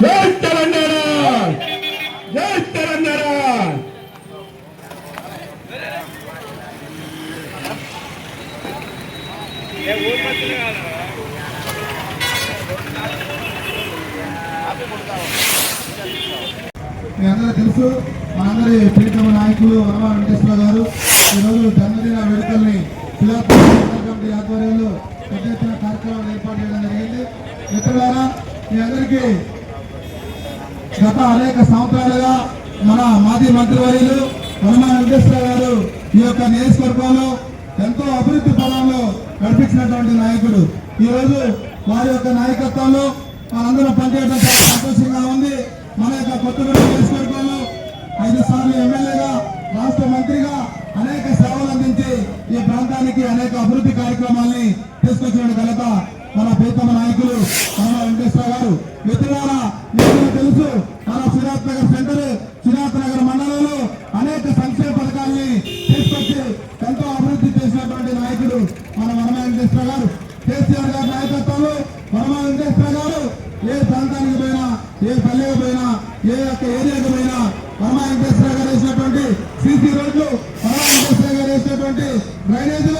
జై తెలంగాణ! జై తెలంగాణ! మీ అందరూ తెలుసు మనందరి ప్రీతమ నాయకులు వరమ వెంకటేశ్వర గారు. ఈరోజు జన్మదిన వేడుకల్ని శిలాత్మక ఆధ్వర్యంలో పెద్ద ఎత్తున కార్యక్రమాలు ఏర్పాటు చేయడం జరిగింది. మిత్రులారా మీ అందరికీ గత అనేక సంవత్సరాలుగా మన మాజీ మంత్రివర్యులు హనుమాన్ వెంకటేశ్వర గారు ఈ యొక్క నియోజకవర్గంలో ఎంతో అభివృద్ధి పదంలో నడిపించినటువంటి నాయకుడు. ఈ రోజు వారి యొక్క నాయకత్వంలో మనందరం పనిచేయడం చాలా సంతోషంగా ఉంది. మన యొక్క కొత్తగూడెం నియోజకవర్గంలో ఐదు సార్లు ఎమ్మెల్యేగా రాష్ట్ర మంత్రిగా రాష్ట్రానికి అనేక అభివృద్ధి కార్యక్రమాల్ని తీసుకొచ్చిన ఘనత మన ప్రీతమ నాయకులు మన వెంకటేశ్వర గారు. మిత్రులారా మీకు తెలుసు మన సిరాత్ నగర్ సెంటర్ సిరాత్ నగర్ మండలంలో అనేక సంక్షేమ పథకాల్ని తీసుకొచ్చి ఎంతో అభివృద్ధి చేసినటువంటి నాయకుడు మన వరమ వెంకటేశ్వర గారు. కేసీఆర్ గారి నాయకత్వంలో వరమ వెంకటేశ్వర గారు ఏ ప్రాంతానికి పోయినా ఏ పల్లెకి పోయినా ఏ యొక్క ఏరియాకి పోయినా వరమ వెంకటేశ్వర గారు వేసినటువంటి సీసీ రోడ్లు వరమ వెంకటేశ్వర గారు వేసినటువంటి డ్రైనేజీ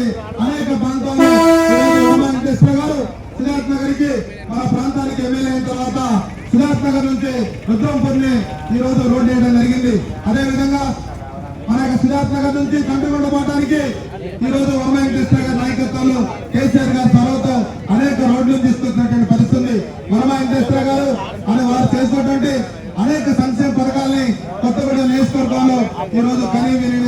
పథకాలను అనేక ప్రాంతాల్లో ఈరోజు గారు సిద్ధార్థ్ నగర్కి మన ప్రాంతానికి ఎమ్మెల్యే అయిన తర్వాత సిద్ధార్థ్ నగర్ నుంచి రుద్రంపూర్ని ఈ రోజు రోడ్ వేయడం జరిగింది. అదే విధంగా మన యొక్క సిద్ధార్థ్ నగర్ నుంచి కంటికొండ పోవడానికి ఈ రోజు వరమ వెంకటేశ్వర గారి నాయకత్వంలో కేసీఆర్ గారి చొరవతో అనేక రోడ్లు తీసుకొచ్చినటువంటి పరిస్థితి. ఉంది వరమ వెంకటేశ్వర గారు అని వారు చేసినటువంటి అనేక సంక్షేమ పథకాలని కొత్తగూడెం నియోజకవర్గంలో ఈ రోజు కనీ విని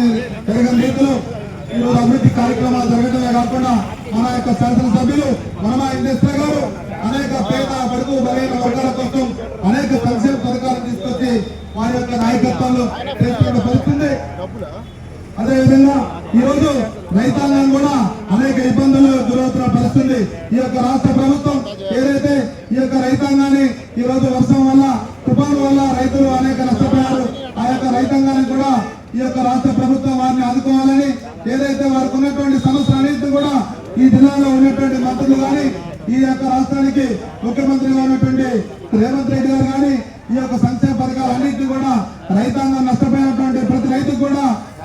ఈ అభివృద్ధి కార్యక్రమాలు జరగడమే కాకుండా మన యొక్క శాసనసభ్యులు వరమ వెంకటేశ్వర గారు అనేక పేద బడుగు బలైన వర్గాల కోసం అనేక సంక్షేమ పథకాలు తీసుకొచ్చి వారి యొక్క నాయకత్వంలో చేస్తున్న పరిస్థితి. అదే విధంగా ఈ రోజు రైతాంగం కూడా అనేక ఇబ్బందులు గురవుతున్న పరిస్థితి. ఈ యొక్క రాష్ట్ర ప్రభుత్వం ఏదైతే ఈ యొక్క రైతాంగాన్ని ఈ రోజు వర్షం వల్ల తుఫాను వల్ల రైతులు అనేక నష్టపోయారు ఆ యొక్క రైతాంగాన్ని కూడా ఈ యొక్క రాష్ట్ర ప్రభుత్వం వారిని ఆదుకోవాలని ఏదైతే వారికి ఉన్నటువంటి సమస్యలన్నింటినీ కూడా ఈ జిల్లాలో ఉన్నటువంటి మంత్రులు కానీ ఈ యొక్క రాష్ట్రానికి ముఖ్యమంత్రిగా ఉన్నటువంటి రేవంత్ రెడ్డి గారు కానీ ఈ యొక్క సంక్షేమ పథకాలన్నింటినీ కూడా రైతాంగం నష్టపోయినటువంటి ప్రతి రైతుకు కూడా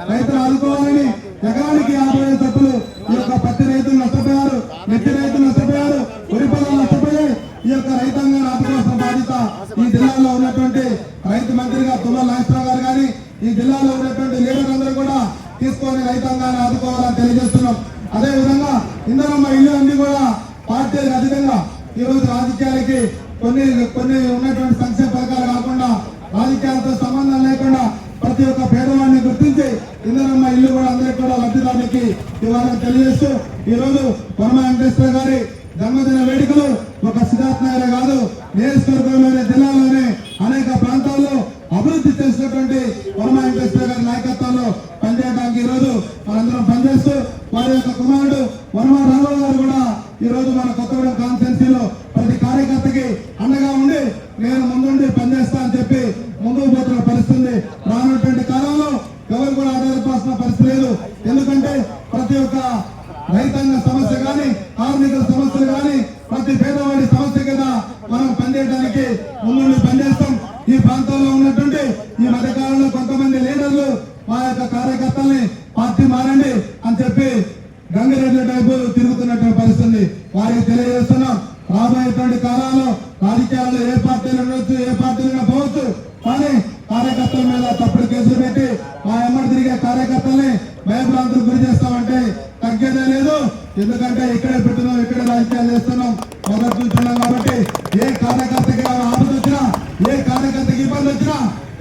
రైతులు ఆదుకోవాలని ఎకరానికి యాభై వేల తప్పులు ఈ యొక్క పత్తి రైతులు నష్టపోయారు మెట్టి రైతులు నష్టపోయారు వరి పొలాలు నష్టపోయాయి ఈ యొక్క రైతాంగాన్ని ఆదుకోవాల్సిన బాధ్యత ఈ జిల్లాలో ఉన్నటువంటి రైతు మంత్రిగా తుమ్మల నాగేశ్వరరావు గారు కానీ ఈ జిల్లాలో ఉన్నటువంటి లీడర్ అందరూ కూడా తీసుకొని రైతాంగాన్ని ఆదుకోవాలని తెలియజేస్తున్నాం. అదే విధంగా ఇందరమ్మ ఇల్లు అన్ని కూడా పార్టీలకు అధికంగా ఈ రోజు రాజకీయాలకి కొన్ని కొన్ని ఉన్నటువంటి సంక్షేమ పథకాలు కాకుండా రాజకీయాలతో సంబంధం లేకుండా ప్రతి ఒక్క పేదవాడిని గుర్తించి ఇందరమ్మ ఇల్లు కూడా అందరికీ కూడా లబ్ధిదారునికి ఇవ్వాలని తెలియజేస్తూ ఈ రోజు వెంకటేశ్వర గారి జన్మదిన వేడుకలు ఒక సిద్ధార్థ నగరే కాదు నియోజకవర్గంలోని జిల్లాలోనే అనేక ప్రాంతాల్లో అభివృద్ధి చేసినటువంటి వరమ వెంకటేశ్వర గారి నాయకత్వంలో పనిచేయడానికి ఈరోజు మనందరం పనిచేస్తూ వారి యొక్క కుమారుడు వరమ రాఘవ గారు కూడా ఈ రోజు మన కొత్తగూడెం కాన్స్టిట్యున్సీలో ప్రతి కార్యకర్తకి అండగా ఉండి నేను ముందుండి పనిచేస్తా అని చెప్పి ముందుకు పోతున్న పరిస్థితి రానటువంటి కాలంలో ఎవరు కూడా ఆధారపాల్సిన పరిస్థితి లేదు. ఎందుకంటే ప్రతి ఒక్క రైతాంగ మా యొక్క కార్యకర్తల్ని పార్టీ మారండి అని చెప్పి గంగిరెడ్డి టైపు తిరుగుతున్నటువంటి పరిస్థితి. వారికి తెలియజేస్తున్నాం. రాబోయేటువంటి కాలంలో రాజకీయాల్లో ఏ పార్టీలు ఉండొచ్చు ఏ పార్టీలు పోవచ్చు కానీ కార్యకర్తల మీద తప్పుడు కేసులు పెట్టి మా ఎమ్మడి తిరిగే కార్యకర్తల్ని భయభ్రాంతులు గురి చేస్తామంటే తగ్గేదే లేదు. ఎందుకంటే ఇక్కడే పెట్టున్నాం ఇక్కడే రాజకీయాలు చేస్తున్నాం. మొదటి చూస్తున్నాం కాబట్టి ఏ కార్యకర్తకి ఆపద వచ్చినా ఏ కార్యకర్తకి ఇబ్బంది వచ్చినా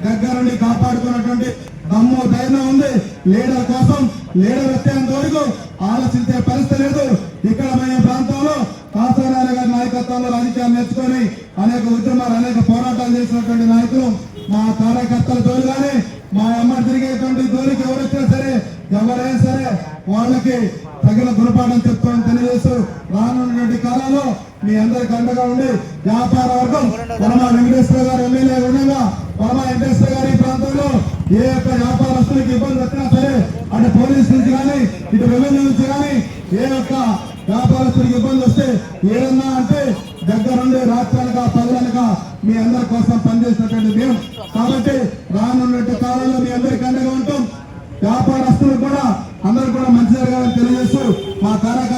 దగ్గరుండి కాపాడుకున్నటువంటి దమ్ము ధైర్యం ఉంది. లీడర్ కోసం లీడర్ వచ్చేంత వరకు ఆలోచించే పరిస్థితి లేదు. ఇక్కడ మన ప్రాంతంలో కాసనారాయణ గారి నాయకత్వంలో రాజకీయాలు నేర్చుకొని అనేక ఉద్యమాలు అనేక పోరాటాలు చేసినటువంటి నాయకులు మా కార్యకర్తల తోలు కానీ మా అమ్మ తిరిగేటువంటి తోలికి ఎవరొచ్చినా సరే ఎవరైనా సరే వాళ్ళకి తగిన గురపాఠం చెప్తామని తెలియజేస్తూ రానున్నటువంటి కాలంలో మీ అందరికి అండగా ఉండి వ్యాపార వర్గం పరమా వెంకటేశ్వర గారు ఎమ్మెల్యే ఉండగా పరమా వెంకటేశ్వర గారి ఈ ప్రాంతంలో ఏ యొక్క వ్యాపారస్తులకు ఇబ్బంది వచ్చినా సరే అటు పోలీస్ నుంచి కానీ ఇటు రెవెన్యూ నుంచి కానీ ఏ యొక్క వ్యాపారస్తులకు ఇబ్బంది వస్తే ఏదన్నా అంటే దగ్గరుండి రాష్ట్రాలుగా పదవులుగా మీ అందరి కోసం పనిచేసినటువంటి మేము. కాబట్టి రానున్నటువంటి కాలంలో మీ అందరికి అండగా ఉంటాం. వ్యాపారస్తులు కూడా అందరూ కూడా మంచి జరగాలని తెలియజేస్తూ మా కార్యకర్తలు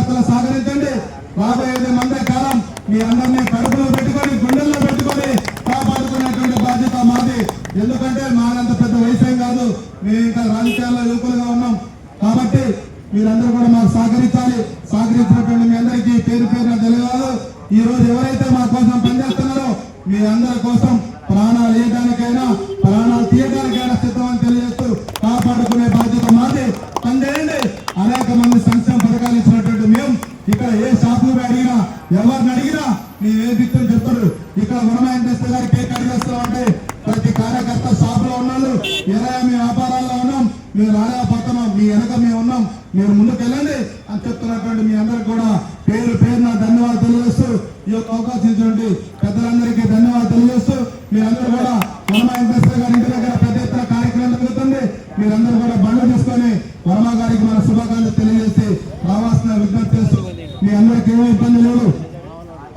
మీరందరూ కూడా మాకు సహకరించాలి. సహకరించినటువంటి మీ అందరికీ పేరు పేరున తెలియదు ఈ రోజు ఎవరైతే మా కోసం పనిచేస్తున్నారో మీ అందరి కోసం ప్రాణాలు వేయడానికైనా ప్రాణాలు తీయడానికైనా సిద్ధమని తెలియజేస్తూ కాపాడుకునే బాధ్యత మాది. పనిచేయండి. అనేక మంది సంక్షేమ పథకాలు ఇచ్చినటువంటి మేము ఇక్కడ ఏ షాపులు అడిగినా ఎవరిని అడిగినా మేము ఏ దిక్కులు చెప్తారు. ఇక్కడ వనమాయంత్ర గారి కేక్ అడిగేస్తున్నాం అంటే ప్రతి కార్యకర్త షాపులో ఉన్నాళ్ళు. ఎలా మీ వ్యాపారాల్లో ఉన్నాం మేము రాలేకపోతున్నాం. మీ వెనక మేము ఉన్నాం. మీరు ముందుకెళ్ళండి అని చెప్తున్నటువంటి మీ అందరికి కూడా పేరు పేరున ధన్యవాదాలు తెలియజేస్తూ ఈ యొక్క అవకాశం ఇచ్చినటువంటి పెద్దలందరికీ ధన్యవాదాలు తెలియజేస్తూ మీరందరూ కూడా వర్మ వెంకటేశ్వర గారి ఇంటి దగ్గర పెద్ద ఎత్తున కార్యక్రమం జరుగుతుంది. మీరందరూ కూడా బండ్లు తీసుకొని వర్మ గారికి మన శుభాకాంక్షలు తెలియజేసి రావాల్సిన విజ్ఞప్తి చేస్తూ మీ అందరికీ ఏమీ ఇబ్బంది లేదు.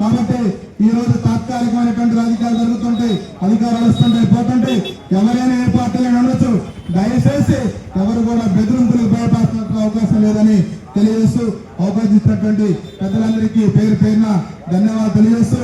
కాబట్టి ఈ రోజు తాత్కాలికమైనటువంటి రాజకీయాలు జరుగుతుంటాయి అధికారాలు వస్తుంటాయి పోతుంటాయి. ఎవరైనా ఏ పార్టీలు ఉండొచ్చు. దయచేసి ఎవరు కూడా బెదిరింపులకు భయపడుతున్నట్టు అవకాశం లేదని తెలియజేస్తూ అవకాశం ఇచ్చినటువంటి పెద్దలందరికీ పేరు పేరున ధన్యవాదాలు తెలియజేస్తూ